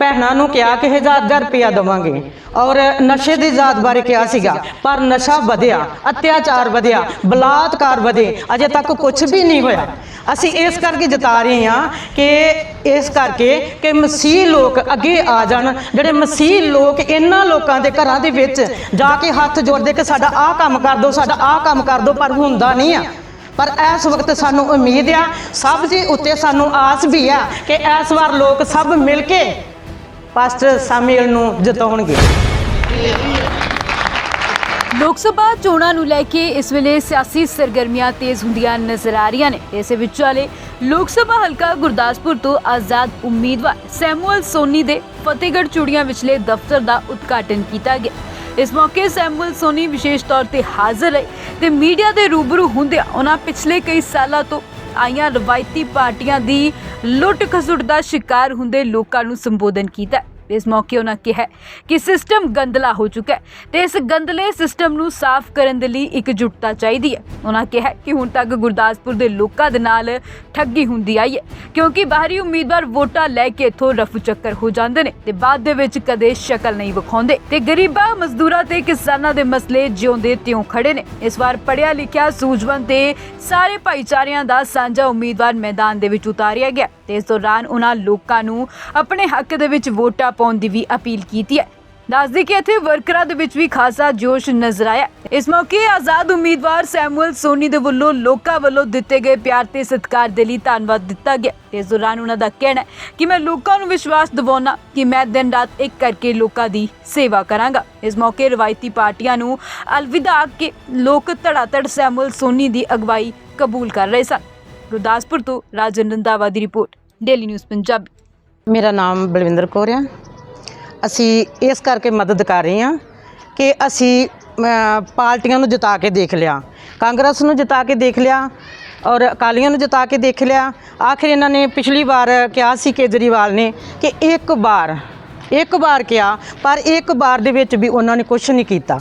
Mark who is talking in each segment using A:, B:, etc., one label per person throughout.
A: ਭੈਣਾਂ ਨੂੰ ਕਿਹਾ ਕਿ ਹਜ਼ਾਰ ਹਜ਼ਾਰ ਰੁਪਇਆ ਦੇਵਾਂਗੇ। ਔਰ ਨਸ਼ੇ ਦੀ ਜ਼ਾਤ ਬਾਰੇ ਕਿਹਾ ਸੀਗਾ, ਪਰ ਨਸ਼ਾ ਵਧਿਆ, ਅਤਿਆਚਾਰ ਵਧਿਆ, ਬਲਾਤਕਾਰ ਵਧੇ, ਅਜੇ ਤੱਕ ਕੁਝ ਵੀ ਨਹੀਂ ਹੋਇਆ। ਅਸੀਂ ਇਸ ਕਰਕੇ ਜਤਾ ਰਹੇ ਹਾਂ ਕਿ ਇਸ ਕਰਕੇ ਕਿ ਮਸੀਹ ਲੋਕ ਅੱਗੇ ਆ ਜਾਣ, ਜਿਹੜੇ ਮਸੀਹ ਲੋਕ ਇਹਨਾਂ ਲੋਕਾਂ ਦੇ ਘਰਾਂ ਦੇ ਵਿੱਚ ਜਾ ਕੇ ਹੱਥ ਜੋੜਦੇ ਕਿ ਸਾਡਾ ਆਹ ਕੰਮ ਕਰ ਦਿਓ, ਸਾਡਾ ਆਹ ਕੰਮ ਕਰ ਦਿਓ, ਪਰ ਹੁੰਦਾ ਨਹੀਂ ਆ। ਪਰ ਇਸ ਵਕਤ ਸਾਨੂੰ ਉਮੀਦ ਆ, ਸਭ ਦੇ ਉੱਤੇ ਸਾਨੂੰ ਆਸ ਵੀ ਆ ਕਿ ਇਸ ਵਾਰ ਲੋਕ ਸਭ ਮਿਲ ਕੇ ਪਾਸਟਰ ਸਾਮੀਲ ਨੂੰ ਜਿਤਾਉਣਗੇ।
B: ਲੋਕ ਸਭਾ ਚੋਣਾਂ ਨੂੰ ਲੈ ਕੇ ਇਸ ਵੇਲੇ ਸਿਆਸੀ ਸਰਗਰਮੀਆਂ ਤੇਜ਼ ਹੁੰਦੀਆਂ ਨਜ਼ਰ ਆ ਰਹੀਆਂ ਨੇ। ਇਸੇ ਵਿਚਾਲੇ ਲੋਕ ਸਭਾ ਹਲਕਾ ਗੁਰਦਾਸਪੁਰ ਤੋਂ ਆਜ਼ਾਦ ਉਮੀਦਵਾਰ ਸੈਮੂਅਲ ਸੋਨੀ ਦੇ ਫਤਿਹਗੜ੍ਹ ਚੂੜੀਆਂ ਵਿਚਲੇ ਦਫ਼ਤਰ ਦਾ ਉਦਘਾਟਨ ਕੀਤਾ ਗਿਆ। ਇਸ ਮੌਕੇ ਸੈਮੂਅਲ ਸੋਨੀ ਵਿਸ਼ੇਸ਼ ਤੌਰ ਤੇ ਹਾਜ਼ਰ ਰਹੇ ਤੇ ਮੀਡੀਆ ਦੇ ਰੂਬਰੂ ਹੁੰਦਿਆਂ ਉਹਨਾਂ ਪਿਛਲੇ ਕਈ ਸਾਲਾਂ ਤੋਂ ਆਈਆਂ ਰਵਾਇਤੀ ਪਾਰਟੀਆਂ ਦੀ ਲੁੱਟ ਖਸੁੱਟ ਦਾ ਸ਼ਿਕਾਰ ਹੁੰਦੇ ਲੋਕਾਂ ਨੂੰ ਸੰਬੋਧਨ ਕੀਤਾ। ਇਸ ਮੌਕੇ ਉਹਨਾਂ ਕਿਹਾ ਕਿ ਸਿਸਟਮ ਗੰਦਲਾ ਹੋ ਚੁੱਕਾ ਹੈ ਤੇ ਇਸ ਗੰਦਲੇ ਸਿਸਟਮ ਨੂੰ ਸਾਫ਼ ਕਰਨ ਦੇ ਲਈ ਇਕਜੁੱਟਤਾ ਚਾਹੀਦੀ ਹੈ। ਉਹਨਾਂ ਕਿਹਾ ਕਿ ਹੁਣ ਤੱਕ ਗੁਰਦਾਸਪੁਰ ਦੇ ਲੋਕਾਂ ਦੇ ਨਾਲ ਠੱਗੀ ਹੁੰਦੀ ਆਈ ਹੈ, ਕਿਉਂਕਿ ਬਾਹਰੀ ਉਮੀਦਵਾਰ ਵੋਟਾਂ ਲੈ ਕੇ ਇਥੋਂ ਰਫੂ ਚੱਕਰ ਹੋ ਜਾਂਦੇ ਨੇ ਤੇ ਬਾਅਦ ਦੇ ਵਿੱਚ ਕਦੇ ਸ਼ਕਲ ਨਹੀਂ ਵਿਖਾਉਂਦੇ ਤੇ ਗਰੀਬਾਂ, ਮਜ਼ਦੂਰਾਂ ਤੇ ਕਿਸਾਨਾਂ ਦੇ ਮਸਲੇ ਜਿਉਂਦੇ ਤਿਉਂ ਖੜੇ ਨੇ। ਇਸ ਵਾਰ ਪੜਿਆ ਲਿਖਿਆ ਸੂਝਵਾਨ ਤੇ ਸਾਰੇ ਭਾਈਚਾਰਿਆਂ ਦਾ ਸਾਂਝਾ ਉਮੀਦਵਾਰ ਮੈਦਾਨ ਦੇ ਵਿੱਚ ਉਤਾਰਿਆ ਗਿਆ ਤੇ ਇਸ ਦੌਰਾਨ ਉਹਨਾਂ ਲੋਕਾਂ ਨੂੰ ਆਪਣੇ ਹੱਕ ਦੇ ਵਿੱਚ ਵੋਟਾਂ ਪਾਉਣ ਦੀ ਵੀ ਅਪੀਲ ਕੀਤੀ ਹੈ। ਦੱਸਦੀ ਕਿ ਇੱਥੇ ਵਰਕਰਾਂ ਦੇ ਵਿੱਚ ਵੀ ਖਾਸਾ ਜੋਸ਼ ਨਜ਼ਰ ਆਇਆ ਇਸ ਮੌਕੇ ਆਜ਼ਾਦ ਉਮੀਦਵਾਰ ਸੈਮੂਅਲ ਸੋਨੀ ਦੇ ਵੱਲੋਂ ਲੋਕਾਂ ਵੱਲੋਂ ਦਿੱਤੇ ਗਏ ਪਿਆਰ ਤੇ ਸਤਿਕਾਰ ਦੇ ਲਈ ਧੰਨਵਾਦ ਦਿੱਤਾ ਗਿਆ ਤੇ ਇਸ ਦੌਰਾਨ ਉਹਨਾਂ ਦਾ ਕਹਿਣਾ ਕਿ ਮੈਂ ਲੋਕਾਂ ਨੂੰ ਵਿਸ਼ਵਾਸ ਦਿਵਾਉਣਾ ਕਿ ਮੈਂ ਦਿਨ ਰਾਤ ਇੱਕ ਕਰਕੇ ਲੋਕਾਂ ਦੀ ਸੇਵਾ ਕਰਾਂਗਾ। ਇਸ ਮੌਕੇ ਰਵਾਇਤੀ ਪਾਰਟੀਆਂ ਨੂੰ ਅਲਵਿਦਾ ਆਖ ਕੇ ਲੋਕ ਧੜਾਧੜ ਸੈਮੂਅਲ ਸੋਨੀ ਦੀ ਅਗਵਾਈ ਕਬੂਲ ਕਰ ਰਹੇ ਸਨ। ਗੁਰਦਾਸਪੁਰ ਤੋਂ ਰਾਜਨ ਰੰਧਾਵਾ ਦੀ ਰਿਪੋਰਟ, ਡੇਲੀ ਨਿਊਜ਼ ਪੰਜਾਬੀ।
A: ਮੇਰਾ ਨਾਮ ਬਲਵਿੰਦਰ ਕੌਰ ਹੈ ਅਸੀਂ ਇਸ ਕਰਕੇ ਮਦਦ ਕਰ ਰਹੇ ਹਾਂ ਕਿ ਅਸੀਂ ਪਾਰਟੀਆਂ ਨੂੰ ਜਿਤਾ ਕੇ ਦੇਖ ਲਿਆ, ਕਾਂਗਰਸ ਨੂੰ ਜਿਤਾ ਕੇ ਦੇਖ ਲਿਆ ਔਰ ਅਕਾਲੀਆਂ ਨੂੰ ਜਿਤਾ ਕੇ ਦੇਖ ਲਿਆ। ਆਖਿਰ ਇਹਨਾਂ ਨੇ ਪਿਛਲੀ ਵਾਰ ਕਿਹਾ ਸੀ ਕੇਜਰੀਵਾਲ ਨੇ ਕਿ ਇੱਕ ਵਾਰ ਇੱਕ ਵਾਰ ਕਿਹਾ, ਪਰ ਇੱਕ ਵਾਰ ਦੇ ਵਿੱਚ ਵੀ ਉਹਨਾਂ ਨੇ ਕੁਝ ਨਹੀਂ ਕੀਤਾ।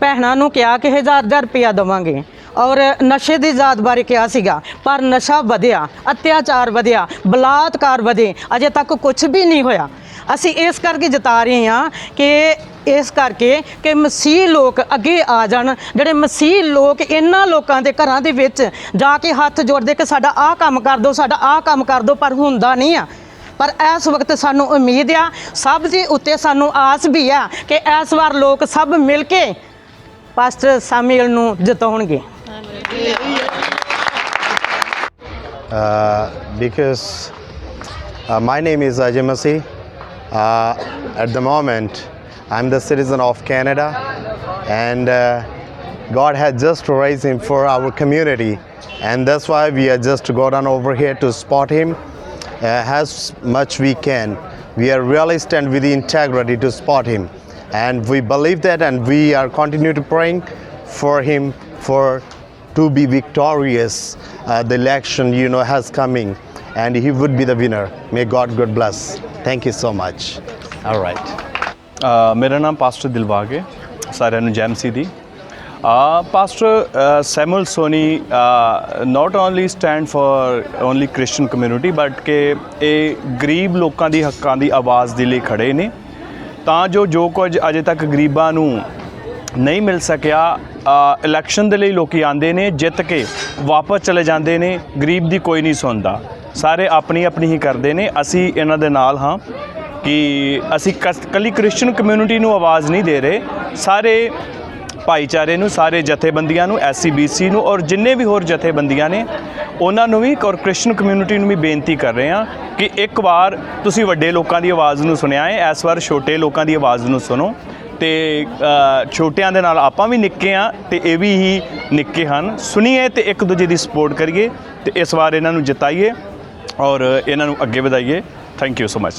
A: ਭੈਣਾਂ ਨੂੰ ਕਿਹਾ ਕਿ ਹਜ਼ਾਰ ਹਜ਼ਾਰ ਰੁਪਇਆ ਦੇਵਾਂਗੇ ਔਰ ਨਸ਼ੇ ਦੀ ਜ਼ਾਤ ਬਾਰੇ ਕਿਹਾ ਸੀਗਾ, ਪਰ ਨਸ਼ਾ ਵਧਿਆ, ਅਤਿਆਚਾਰ ਵਧਿਆ, ਬਲਾਤਕਾਰ ਵਧੇ, ਅਜੇ ਤੱਕ ਕੁਝ ਵੀ ਨਹੀਂ ਹੋਇਆ। ਅਸੀਂ ਇਸ ਕਰਕੇ ਜਤਾ ਰਹੇ ਹਾਂ ਕਿ ਇਸ ਕਰਕੇ ਕਿ ਮਸੀਹ ਲੋਕ ਅੱਗੇ ਆ ਜਾਣ ਜਿਹੜੇ ਮਸੀਹ ਲੋਕ ਇਹਨਾਂ ਲੋਕਾਂ ਦੇ ਘਰਾਂ ਦੇ ਵਿੱਚ ਜਾ ਕੇ ਹੱਥ ਜੋੜਦੇ ਕਿ ਸਾਡਾ ਆਹ ਕੰਮ ਕਰ ਦਿਓ ਸਾਡਾ ਆਹ ਕੰਮ ਕਰ ਦਿਓ ਪਰ ਹੁੰਦਾ ਨਹੀਂ ਆ। ਪਰ ਇਸ ਵਕਤ ਸਾਨੂੰ ਉਮੀਦ ਆ ਸਭ ਦੇ ਉੱਤੇ ਸਾਨੂੰ ਆਸ ਵੀ ਆ ਕਿ ਇਸ ਵਾਰ ਲੋਕ ਸਭ ਮਿਲ ਕੇ ਪਾਸਟਰ ਸਾਮੀਲ ਨੂੰ ਜਿਤਾਉਣਗੇ।
C: uh, because uh, my name is at the moment, I'm the citizen of Canada, and uh, God had just raised him for our community, and that's why we are just go down over here to spot him uh, as much we can. We are really stand with the integrity to spot him, and we believe that, and we are continue to praying for him for to be victorious. Uh, the election, you know, has coming, and he would be the winner. May God God bless. Thank you so much. All right.
D: ਅ, ਮੇਰਾ ਨਾਮ pastor Dilbag ਹੈ ਸਾਰਿਆਂ ਨੂੰ ਜੈਮ ਸੀ ਦੀ ਅ, pastor Samuel Soni not only stand for only Christian community but ਕਿ ਇਹ ਗਰੀਬ ਲੋਕਾਂ ਦੀ ਹੱਕਾਂ ਦੀ ਆਵਾਜ਼ ਦੇ ਲਈ ਖੜੇ ਨੇ ਤਾਂ ਜੋ ਜੋ ਕੁਝ ਅਜੇ ਤੱਕ ਗਰੀਬਾਂ ਨੂੰ ਨਹੀਂ ਮਿਲ ਸਕਿਆ ਇਲੈਕਸ਼ਨ ਦੇ ਲਈ ਲੋਕੀ ਆਂਦੇ ਨੇ ਜਿੱਤ ਕੇ ਵਾਪਸ ਚਲੇ ਜਾਂਦੇ ਨੇ ਗਰੀਬ ਦੀ ਕੋਈ ਨਹੀਂ ਸੁਣਦਾ ਸਾਰੇ ਆਪਣੀ ਆਪਣੀ ਹੀ ਕਰਦੇ ਨੇ। ਅਸੀਂ ਇਹਨਾਂ ਦੇ ਨਾਲ ਹਾਂ ਕਿ ਅਸੀਂ ਕਸ- ਕੱਲੀ ਕ੍ਰਿਸਚੀਅਨ ਕਮਿਊਨਿਟੀ ਨੂੰ ਆਵਾਜ਼ ਨਹੀਂ ਦੇ ਰਹੇ। ਸਾਰੇ ਭਾਈਚਾਰੇ ਨੂੰ, ਸਾਰੇ ਜਥੇਬੰਦੀਆਂ ਨੂੰ ਐਸਸੀਬੀਸੀ ਨੂੰ ਔਰ ਜਿੰਨੇ ਵੀ ਹੋਰ ਜਥੇਬੰਦੀਆਂ ਨੇ, ਉਹਨਾਂ ਨੂੰ ਵੀ ਔਰ ਕ੍ਰਿਸਚੀਅਨ ਕਮਿਊਨਿਟੀ ਨੂੰ ਵੀ ਬੇਨਤੀ ਕਰ ਰਹੇ ਹਾਂ ਕਿ ਇੱਕ ਵਾਰ ਤੁਸੀਂ ਵੱਡੇ ਲੋਕਾਂ ਦੀ ਆਵਾਜ਼ ਨੂੰ ਸੁਣਿਆ ਹੈ, ਇਸ ਵਾਰ ਛੋਟੇ ਲੋਕਾਂ ਦੀ ਆਵਾਜ਼ ਨੂੰ ਸੁਣੋ। ਤੇ ਛੋਟਿਆਂ ਦੇ ਨਾਲ ਆਪਾਂ ਵੀ ਨਿੱਕੇ ਆ ਤੇ ਇਹ ਵੀ ਹੀ ਨਿੱਕੇ ਹਨ। ਸੁਣੀਏ ਤੇ ਇੱਕ ਦੂਜੇ ਦੀ ਸਪੋਰਟ ਕਰੀਏ ਤੇ ਇਸ ਵਾਰ ਇਹਨਾਂ ਨੂੰ ਜਿਤਾਈਏ। ਔਰ ਇਹਨਾਂ ਨੂੰ ਅੱਗੇ ਵਧਾਈਏ। Thank you so much